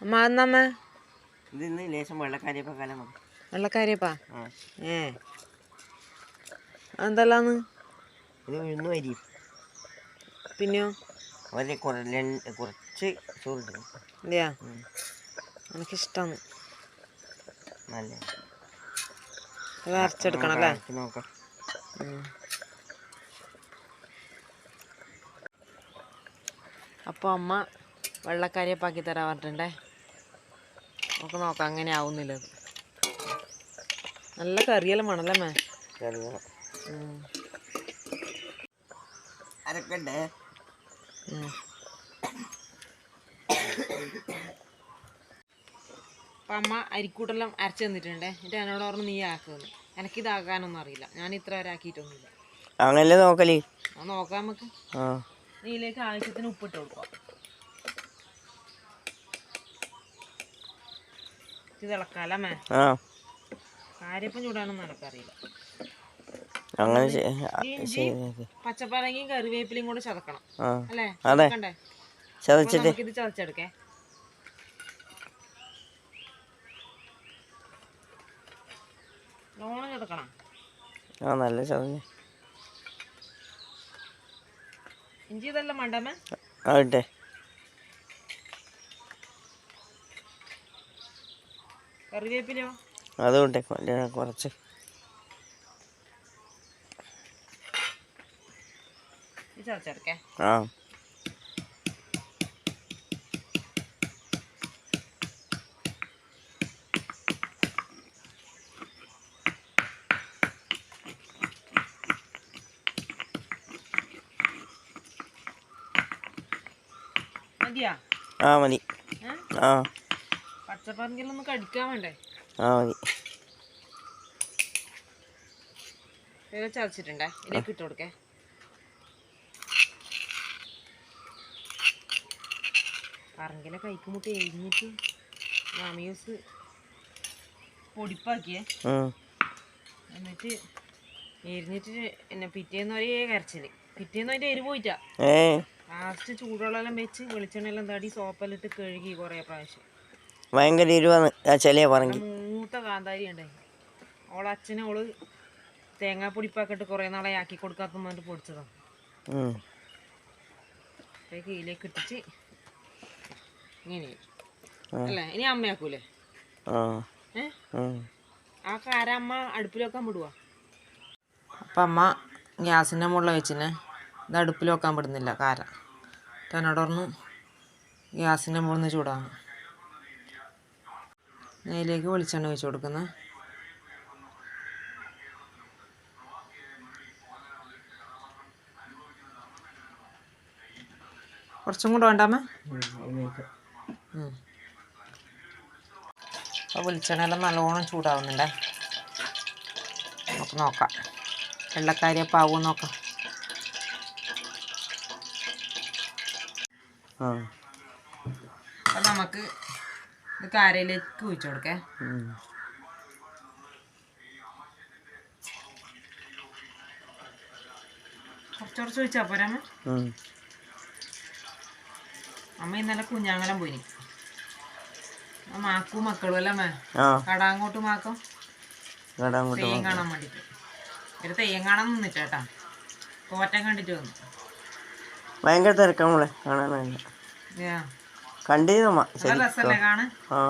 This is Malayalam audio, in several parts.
അമ്മ ലേശം ഏ. ഇത് ഉഴുന്നു അരി. പിന്നെയോ? ഒരു കുറച്ച് ഇല്ലയാ എനിക്കിഷ്ടമാണ് നല്ല. അത് അരച്ചെടുക്കണം അല്ലേ? നമുക്ക് നോക്കാം. അപ്പോൾ അമ്മ വെള്ളക്കാരിയപ്പാക്കി തരാൻ പറഞ്ഞിട്ടുണ്ടേ? നമുക്ക് നോക്കാം അങ്ങനെ ആവുന്നില്ല. നല്ല കറിയെല്ലാം വേണമല്ലേ മേ. അരക്കണ്ടേ. അപ്പം അമ്മ അരിക്കൂട്ടെല്ലാം അരച്ച് തന്നിട്ടുണ്ടേ. എന്നിട്ട് എന്നോട് പറഞ്ഞു നീ ആക്കുന്നത് എനിക്കിതാക്കാനൊന്നും അറിയില്ല. ഞാൻ ഇത്ര വരെ ആക്കിയിട്ടൊന്നുമില്ല. അങ്ങനല്ലേ നോക്കലേ? നോക്കാം നമുക്ക്. ആ. ഇതിലേക്ക് ആവശ്യത്തിന് ഉപ്പിട്ട് കൊടുക്കാം. ഇത് തിളക്കാലമ്മേ ആ. കാര്യപ്പം ചൂടാനൊന്നും എനിക്കറിയില്ല അങ്ങനെ കറിവേപ്പിലയും കൂടെ ചതക്കണം. അല്ലേ? അതെ. ചതച്ചിട്ട്. ഇത് ചതച്ചെടുക്കേ. ലോണം ചതക്കണം. ആ നല്ല ചതഞ്ഞ. ഇഞ്ചി ഇതെല്ലാം മണ്ടമേ ആ ഇട്ടെ. കറിവേപ്പിലയോ അതുകൊണ്ട് കുറച്ച്. ആ. മതിയാ? ആ മതി. ആ. പച്ചപ്പറങ്കിലൊന്ന് കടിക്കാൻ വേണ്ടേ? ആ മതി. ഇത് ചതച്ചിട്ടുണ്ടേ? ഇതിലേക്ക് ഇട്ട് കൊടുക്കേ. പറങ്കിലെ കൈക്ക് മുട്ടി എരിഞ്ഞിട്ട് മാമിയൂസ് പൊടിപ്പാക്കിയേ. എന്നിട്ട് എരിഞ്ഞിട്ട് എന്നെ പിറ്റേന്ന് ഒരേ കരച്ചിൽ. പിറ്റേന്ന് അതിന്റെ എരി പോയിട്ടാ. ലാസ്റ്റ് ചൂടുവെള്ളം വെച്ച് വെളിച്ചെണ്ണയെല്ലാം തടി സോപ്പെല്ലാം കഴുകി കുറേ പ്രാവശ്യം. ഭയങ്കര ഇരുവാന്ന് ആ ചെലിയ പറഞ്ഞു മൂത്ത കാന്താരി ഉണ്ടായി ഓളെ അച്ഛനെ ഓൾ തേങ്ങാപ്പൊടിപ്പാക്കിട്ട് കുറേ നാളെ ആക്കി കൊടുക്കാത്ത പറഞ്ഞിട്ട് പൊടിച്ചതാണ്. അപ്പോഴേക്ക് ഇട്ടിച്ച് ഇങ്ങനെ. അല്ലേ? ഇനി അമ്മയാക്കൂലേ? ആ. കാര അമ്മ അടുപ്പിൽ വെക്കാൻ വിടുവാ? അപ്പം അമ്മ ഗ്യാസിന്റെ മുകളിൽ വെച്ചിനെ. ഇത് അടുപ്പിൽ വെക്കാൻ വിടുന്നില്ല കാര. എന്നോട് പറഞ്ഞു ഗ്യാസിന്റെ മുകളിൽ നിന്ന് ചൂടാണ് അതിലേക്ക് വെളിച്ചെണ്ണ ഒഴിച്ച് കൊടുക്കുന്നത് കുറച്ചും കൂടെ വേണ്ടാമേ അപ്പോൾ വെളിച്ചെണ്ണയെല്ലാം നല്ലോണം ചൂടാവുന്നുണ്ടേ. നമുക്ക് നോക്കാം. വെള്ളക്കാരി അപ്പം ആവുമോ നോക്കാം. അപ്പം നമുക്ക് ഇത് കാരയിലേക്ക് ഒഴിച്ചു കൊടുക്കേ. കുറച്ച് കുറച്ച് ഒഴിച്ചാ പോരാമ. അമ്മ? ഇന്നലെ കുഞ്ഞാങ്ങലം പോയി. ആ മാക്കും മക്കളും അല്ലേ അമ്മ? കടാങ്ങോട്ട് മാക്കും. തെയ്യം കാണാൻ വേണ്ടിട്ട്. ഒരു തെയ്യം കാണാൻ നിന്നിട്ടാ കോറ്റം കണ്ടിട്ട് വന്നു. ഭയങ്കര തിരക്കാണ് മോളെ കാണാൻ നല്ല ശരി ആ.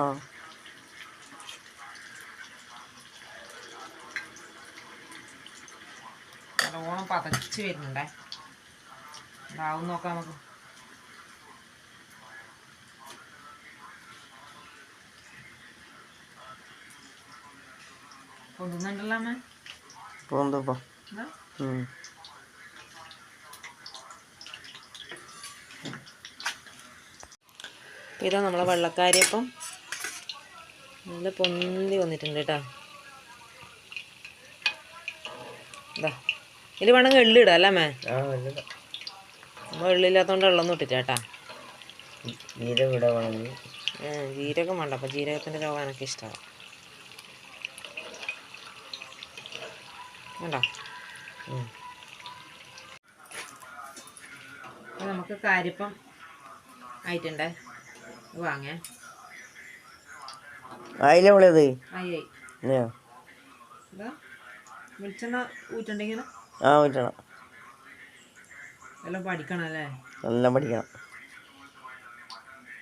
നല്ലോണം പതച്ച് വരുന്നുണ്ടേ. ഇതാവും നോക്കാം നമുക്ക്. കൊണ്ടുന്നുണ്ടല്ലോ അമ്മ? പോന്തപ്പോ ഇതാ. നമ്മളെ വെള്ളക്കാരിയപ്പം നല്ല പൊന്തി വന്നിട്ടുണ്ട് കേട്ടോ. ഇതാ. ഇതിൽ വേണമെങ്കിൽ എള്ളിടാം അല്ലേ മേ നമ്മൾ എള്ളില്ലാത്തതുകൊണ്ട് വെള്ളം തീരെ വേണമെങ്കിൽ ജീരകം വേണ്ട. അപ്പം ജീരകത്തിന്റെ രോഗം എനിക്ക് ഇഷ്ടമാണ് വേണ്ടോ? നമുക്ക് കാരിപ്പം ആയിട്ടുണ്ടേ? വാങ്ങേ. ഊറ്റണ്ടെങ്കിൽ ആ. പറ്റണം എല്ലാം പഠിക്കണം അല്ലേ? എല്ലാം പഠിക്കണം.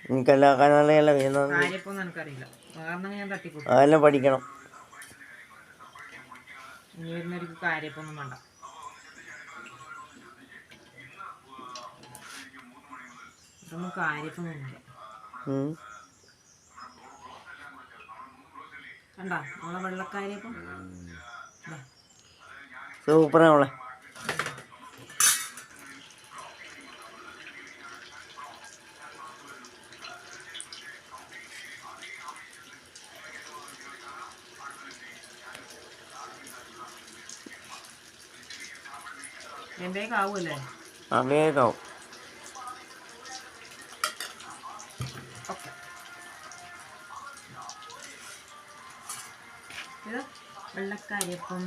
എനിക്കെല്ലാം അതെല്ലാം പഠിക്കണം. ഇനി വരുന്നവർക്ക് കാര്യപ്പൊന്നും വേണ്ട. ഇതൊന്നും കാര്യപ്പൊന്നുമില്ല. സൂപ്പറാ അവളെ എന്തേക്ക് ആവുമല്ലേ ആ വേഗം ഓക്കെ വെള്ളക്കാര്യപ്പം.